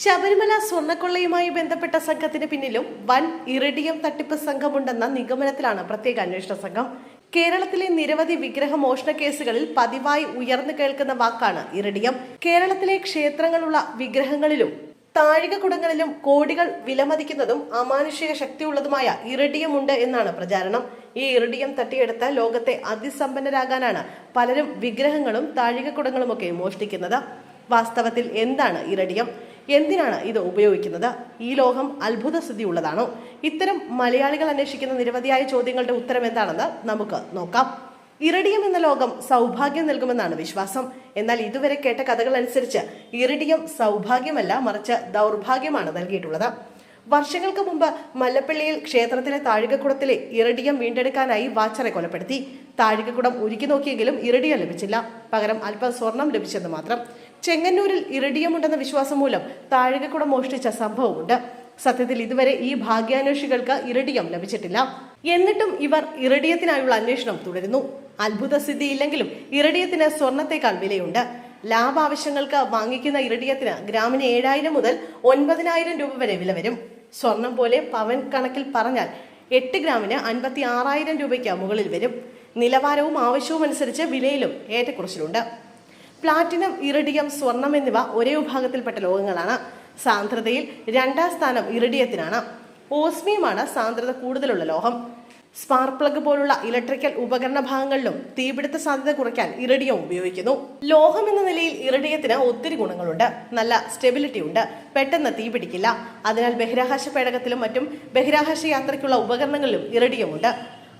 ശബരിമല സ്വർണക്കൊള്ളയുമായി ബന്ധപ്പെട്ട സംഘത്തിന് പിന്നിലും വൻ ഇറിഡിയം തട്ടിപ്പ് സംഘമുണ്ടെന്ന നിഗമനത്തിലാണ് പ്രത്യേക അന്വേഷണ സംഘം. കേരളത്തിലെ നിരവധി വിഗ്രഹ മോഷണ കേസുകളിൽ പതിവായി ഉയർന്നു കേൾക്കുന്ന വാക്കാണ് ഇറിഡിയം കേരളത്തിലെ ക്ഷേത്രങ്ങളുള്ള വിഗ്രഹങ്ങളിലും താഴിക കുടങ്ങളിലും കോടികൾ വിലമതിക്കുന്നതും അമാനുഷിക ശക്തിയുള്ളതുമായ ഇറിഡിയം ഉണ്ട് എന്നാണ് പ്രചാരണം. ഈ ഇറിഡിയം തട്ടിയെടുത്ത് ലോകത്തെ അതിസമ്പന്നരാകാനാണ് പലരും വിഗ്രഹങ്ങളും താഴികക്കുടങ്ങളുമൊക്കെ മോഷ്ടിക്കുന്നത്. വാസ്തവത്തിൽ എന്താണ് ഇരടിയം എന്തിനാണ് ഇത് ഉപയോഗിക്കുന്നത്? ഈ ലോകം അത്ഭുത സ്ഥിതിയുള്ളതാണോ ഇത്തരം മലയാളികൾ അന്വേഷിക്കുന്ന നിരവധിയായ ചോദ്യങ്ങളുടെ ഉത്തരം എന്താണെന്ന് നമുക്ക് നോക്കാം. ഇറിഡിയം എന്ന ലോകം സൗഭാഗ്യം നൽകുമെന്നാണ് വിശ്വാസം. എന്നാൽ ഇതുവരെ കേട്ട കഥകൾ അനുസരിച്ച് ഇറിഡിയം സൗഭാഗ്യമല്ല മറിച്ച് ദൗർഭാഗ്യമാണ് നൽകിയിട്ടുള്ളത്. വർഷങ്ങൾക്ക് മുമ്പ് മല്ലപ്പള്ളിയിൽ ക്ഷേത്രത്തിലെ താഴികക്കുടത്തിലെ ഇറിഡിയം വീണ്ടെടുക്കാനായി വാച്ചറെ കൊലപ്പെടുത്തി. താഴികക്കുടം ഒരുക്കി നോക്കിയെങ്കിലും ഇറിഡിയം ലഭിച്ചില്ല. പകരം അല്പം സ്വർണം ലഭിച്ചെന്ന് മാത്രം. ചെങ്ങന്നൂരിൽ ഇറിഡിയമുണ്ടെന്ന വിശ്വാസം മൂലം താഴികക്കുടം മോഷ്ടിച്ച സംഭവമുണ്ട്. സത്യത്തിൽ ഇതുവരെ ഈ ഭാഗ്യാന്വേഷികൾക്ക് ഇറിഡിയം ലഭിച്ചിട്ടില്ല. എന്നിട്ടും ഇവർ ഇറിഡിയത്തിനായുള്ള അന്വേഷണം തുടരുന്നു. അത്ഭുത സ്ഥിതി ഇല്ലെങ്കിലും ഇറിഡിയത്തിന് സ്വർണത്തേക്കാൾ വിലയുണ്ട്. ലാഭ ആവശ്യങ്ങൾക്ക് വാങ്ങിക്കുന്ന ഇറിഡിയത്തിന് ഗ്രാമിന് ഏഴായിരം മുതൽ ഒൻപതിനായിരം രൂപ വരെ വില വരും. സ്വർണം പോലെ പവൻ കണക്കിൽ പറഞ്ഞാൽ എട്ട് ഗ്രാമിന് അൻപത്തി ആറായിരം രൂപയ്ക്ക് മുകളിൽ വരും. നിലവാരവും ആവശ്യവും അനുസരിച്ച് വിലയിലും ഏറ്റക്കുറച്ചിലുണ്ട്. പ്ലാറ്റിനം ഇറിഡിയം സ്വർണം എന്നിവ ഒരേ വിഭാഗത്തിൽപ്പെട്ട ലോഹങ്ങളാണ് സാന്ദ്രതയിൽ രണ്ടാം സ്ഥാനം ഇറിഡിയത്തിനാണ്. ഓസ്മിയമാണ് സാന്ദ്രത കൂടുതലുള്ള ലോഹം. സ്പാർക്ക് പ്ലഗ് പോലുള്ള ഇലക്ട്രിക്കൽ ഉപകരണ ഭാഗങ്ങളിലും തീപിടുത്ത സാധ്യത കുറയ്ക്കാൻ ഇറിഡിയം ഉപയോഗിക്കുന്നു. ലോഹം എന്ന നിലയിൽ ഇറിഡിയത്തിന് ഒത്തിരി ഗുണങ്ങളുണ്ട്. നല്ല സ്റ്റെബിലിറ്റി ഉണ്ട്. പെട്ടെന്ന് തീപിടിക്കില്ല അതിനാൽ ബഹിരാകാശ പേടകത്തിലും മറ്റും ബഹിരാകാശ യാത്രയ്ക്കുള്ള ഉപകരണങ്ങളിലും ഇറിഡിയം ഉണ്ട്.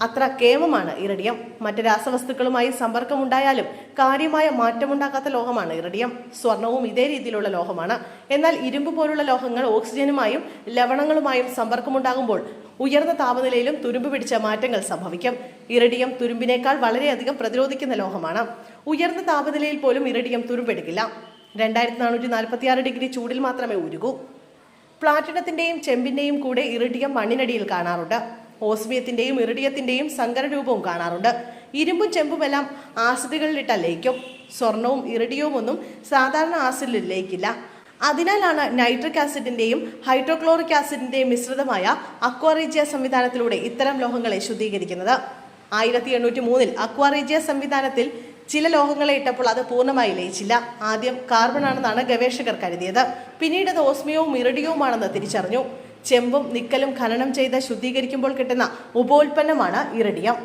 അത്ര കേമമാണ് ഇറിഡിയം മറ്റ് രാസവസ്തുക്കളുമായി സമ്പർക്കമുണ്ടായാലും കാര്യമായ മാറ്റമുണ്ടാക്കാത്ത ലോഹമാണ് ഇറിഡിയം സ്വർണവും ഇതേ രീതിയിലുള്ള ലോഹമാണ്. എന്നാൽ ഇരുമ്പ് പോലുള്ള ലോഹങ്ങൾ ഓക്സിജനുമായും ലവണങ്ങളുമായും സമ്പർക്കമുണ്ടാകുമ്പോൾ ഉയർന്ന താപനിലയിലും തുരുമ്പ് പിടിച്ച മാറ്റങ്ങൾ സംഭവിക്കും. ഇറിഡിയം തുരുമ്പിനേക്കാൾ വളരെയധികം പ്രതിരോധിക്കുന്ന ലോഹമാണ്. ഉയർന്ന താപനിലയിൽ പോലും ഇറിഡിയം തുരുമ്പെടുക്കില്ല. രണ്ടായിരത്തി നാനൂറ്റി നാൽപ്പത്തി ആറ് ഡിഗ്രി ചൂടിൽ മാത്രമേ ഉരുകൂ. പ്ലാറ്റിനത്തിന്റെയും ചെമ്പിന്റെയും കൂടെ ഇറിഡിയം മണ്ണിനടിയിൽ കാണാറുണ്ട്. ഓസ്മിയത്തിന്റെയും ഇറിഡിയത്തിന്റെയും സങ്കരരൂപവും കാണാറുണ്ട്. ഇരുമ്പും ചെമ്പും എല്ലാം ആസിഡുകളിലിട്ട ലയിക്കും. സ്വർണവും ഇറിഡിയവും ഒന്നും സാധാരണ ആസിഡിൽ ലയിക്കില്ല. അതിനാലാണ് നൈട്രിക് ആസിഡിന്റെയും ഹൈഡ്രോക്ലോറിക് ആസിഡിന്റെയും മിശ്രിതമായ അക്വാറേജിയ സംവിധാനത്തിലൂടെ ഇത്തരം ലോഹങ്ങളെ ശുദ്ധീകരിക്കുന്നത്. ആയിരത്തി എണ്ണൂറ്റി മൂന്നിൽ അക്വാറേജിയ സംവിധാനത്തിൽ ചില ലോഹങ്ങളെ ഇട്ടപ്പോൾ അത് പൂർണമായി ലയിച്ചില്ല. ആദ്യം കാർബൺ ആണെന്നാണ് ഗവേഷകർ കരുതിയത്. പിന്നീട് അത് ഓസ്മിയവും ഇറിഡിയവുമാണെന്ന് തിരിച്ചറിഞ്ഞു. ചെമ്പും നിക്കലും ഖനനം ചെയ്ത് ശുദ്ധീകരിക്കുമ്പോൾ കിട്ടുന്ന ഉപോൽപ്പന്നമാണ് ഇറിഡിയം.